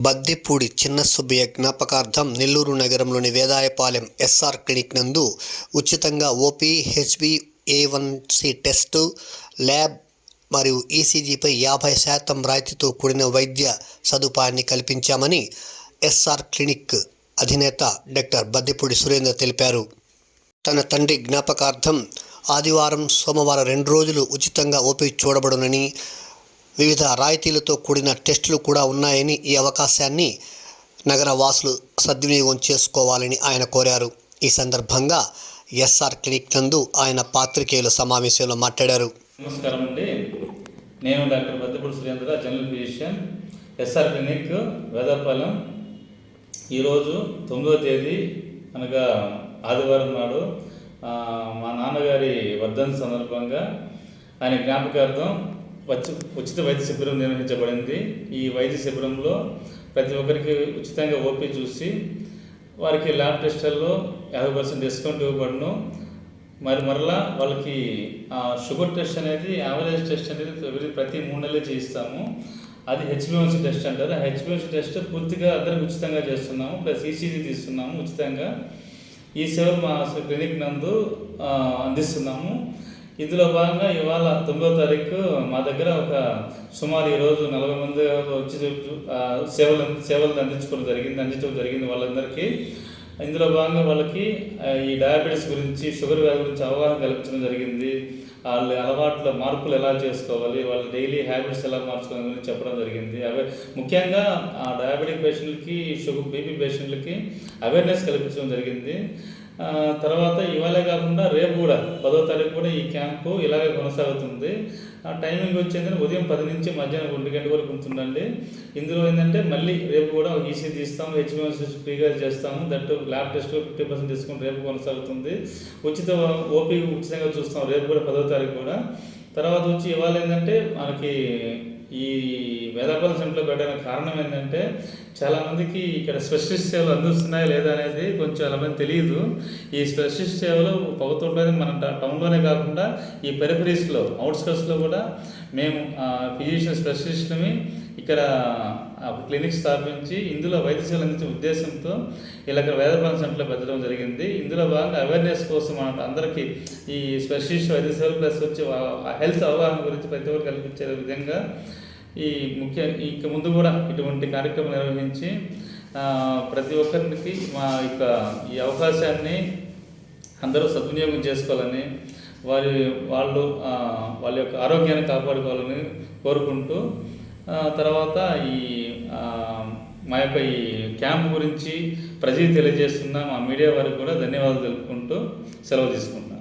బద్దిపూడి చిన్న సుబ్బయ్య జ్ఞాపకార్థం నెల్లూరు నగరంలోని వేదాయపాలెం ఎస్ఆర్ క్లినిక్ నందు ఉచితంగా OP H B A one C test lab మరియు ఈసీజీపై యాభై శాతం రాయితీతో కూడిన వైద్య సదుపాయాన్ని కల్పించామని ఎస్ఆర్ క్లినిక్ అధినేత డాక్టర్ బద్దిపూడి సురేందర్ తెలిపారు. తన తండ్రి జ్ఞాపకార్థం ఆదివారం సోమవారం రెండు రోజులు ఉచితంగా ఓపీ చూడబడునని వివిధ రాయితీలతో కూడిన టెస్టులు కూడా ఉన్నాయని ఈ అవకాశాన్ని నగర వాసులు సద్వినియోగం చేసుకోవాలని ఆయన కోరారు. ఈ సందర్భంగా ఎస్ఆర్ క్లినిక్ నందు ఆయన పాత్రికేయుల సమావేశంలో మాట్లాడారు. నమస్కారం అండి. నేను doctor Baddapudi Surendra general physician SR clinic Vedapalem. ఈరోజు తొమ్మిదవ తేదీ అనగా ఆదివారం నాడు మా నాన్నగారి వర్ధన్ సందర్భంగా ఆయన జ్ఞాపకార్థం ఉచిత వైద్య శిబిరం నిర్వహించబడింది. ఈ వైద్య శిబిరంలో ప్రతి ఒక్కరికి ఉచితంగా ఓపీ చూసి వారికి ల్యాబ్ టెస్టుల్లో యాభై పర్సెంట్ డిస్కౌంట్ ఇవ్వబడును. మరి మరలా వాళ్ళకి షుగర్ టెస్ట్ అనేది యావరేజ్ టెస్ట్ అనేది ప్రతి మూడు నెలలు చేయిస్తాము. అది హెచ్బిఎన్సీ టెస్ట్ అంటారు. ఆ టెస్ట్ పూర్తిగా అందరికి ఉచితంగా చేస్తున్నాము. ప్లస్ ఈసీజీ తీస్తున్నాము ఉచితంగా. ఈ సేవలు మా క్లినిక్ నందు అందిస్తున్నాము. ఇందులో భాగంగా ఇవాళ తొమ్మిదో తారీఖు మా దగ్గర ఒక సుమారు ఈరోజు నలభై మంది వచ్చి ఆ, సేవలు సేవలు అందించుకోవడం జరిగింది అందించడం జరిగింది వాళ్ళందరికీ. ఇందులో భాగంగా వాళ్ళకి ఈ డయాబెటీస్ గురించి షుగర్ వ్యాధి గురించి అవగాహన కల్పించడం జరిగింది. వాళ్ళ అలవాట్ల మార్పులు ఎలా చేసుకోవాలి వాళ్ళ డైలీ హ్యాబిట్స్ ఎలా మార్చుకోవాలి గురించి చెప్పడం జరిగింది. అవే ముఖ్యంగా ఆ డయాబెటిక్ పేషెంట్లకి షుగర్ బీపీ పేషెంట్లకి అవేర్నెస్ కల్పించడం జరిగింది. తర్వాత ఇవాళే కాకుండా రేపు కూడా పదో తారీఖు కూడా ఈ క్యాంపు ఇలాగే కొనసాగుతుంది. ఆ టైమింగ్ వచ్చిందని ఉదయం పది నుంచి మధ్యాహ్నం ఒంటి గంట వరకు ఉంటుందండి. ఇందులో ఏంటంటే మళ్ళీ రేపు కూడా ఈసీ తీస్తాము హెచ్బిఎస్ ఫ్రీగా చేస్తాము that lab test fifty percent discount రేపు కొనసాగుతుంది. ఉచిత ఓపీ ఉచితంగా చూస్తాం రేపు కూడా పదో తారీఖు కూడా. తర్వాత వచ్చి ఇవాళ ఏంటంటే మనకి ఈ వేదాపాల సెంటర్లో పెట్టడానికి కారణం ఏంటంటే చాలామందికి ఇక్కడ స్పెషలిస్ట్ సేవలు అందిస్తున్నాయా లేదా అనేది కొంచెం చాలామంది తెలియదు. ఈ స్పెషలిస్ట్ సేవలు పొగతోటలోనే మన టౌన్లోనే కాకుండా ఈ పెరిఫరీస్లో అవుట్స్కట్స్లో కూడా మేము ఫిజిషియన్ స్పెషలిస్ట్ని ఇక్కడ క్లినిక్ స్థాపించి ఇందులో వైద్య సేవలు అందించే ఉద్దేశంతో ఇలా ఇక్కడ వేదపాలన సెంటర్లో పెట్టడం జరిగింది. ఇందులో భాగంగా అవేర్నెస్ కోసం మన అందరికీ ఈ స్పెషలిస్ట్ వైద్య సేవలు ప్లస్ వచ్చి హెల్త్ అవగాహన గురించి ప్రతి ఒక్కరు కల్పించే విధంగా ఈ ముఖ్య ఇక ముందు కూడా ఇటువంటి కార్యక్రమం నిర్వహించి ప్రతి ఒక్కరికి మా యొక్క ఈ అవకాశాన్ని అందరూ సద్వినియోగం చేసుకోవాలని వారి వాళ్ళు వాళ్ళ యొక్క ఆరోగ్యాన్ని కాపాడుకోవాలని కోరుకుంటూ తర్వాత ఈ మా యొక్క ఈ క్యాంప్ గురించి ప్రజలు తెలియజేస్తున్న మా మీడియా వారికి కూడా ధన్యవాదాలు తెలుపుకుంటూ సెలవు తీసుకుంటున్నాను.